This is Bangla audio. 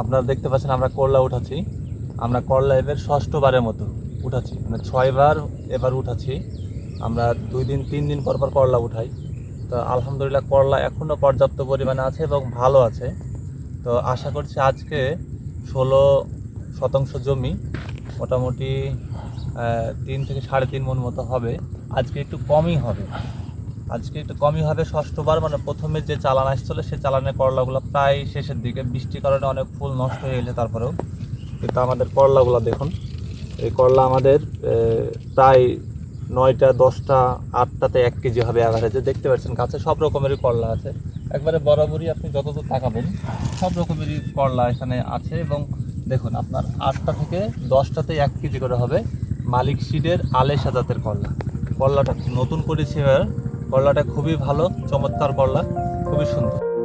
আপনারা দেখতে পাচ্ছেন আমরা করলা উঠাচ্ছি। আমরা করলা এবার ষষ্ঠবারের মতো উঠাচ্ছি। মানে ছয়বার এবার উঠাচ্ছি। আমরা দুই দিন, তিন দিন পর পর করলা উঠাই। তো আলহামদুলিল্লাহ করলা এখনও পর্যাপ্ত পরিমাণে আছে এবং ভালো আছে। তো আশা করছি আজকে ষোলো শতাংশ জমি মোটামুটি তিন থেকে সাড়ে তিন মন মতো হবে। আজকে একটু কমই হবে। আজকে একটু কমই হবে, ষষ্ঠবার। মানে প্রথমে যে চালান আসছিল, সে চালানের করলাগুলো প্রায় শেষের দিকে। বৃষ্টির কারণে অনেক ফুল নষ্ট হয়ে গেছে তারপরেও। কিন্তু আমাদের করলাগুলো দেখুন, এই করলা আমাদের প্রায় নয়টা, দশটা, আটটাতে এক কেজি হবে অ্যাভারেজে দেখতে পাচ্ছেন গাছে সব রকমেরই করলা আছে। একবারে বরাবরই আপনি যতদূর তাকাবেন, সব রকমেরই করলা এখানে আছে এবং দেখুন, আপনার আটটা থেকে দশটাতে এক কেজি করে হবে মালিক সিডের আলেশা জাতের করলা। করলাটা নতুন করেছি এবার করলাটা খুবই ভালো চমৎকার করলা খুবই সুন্দর।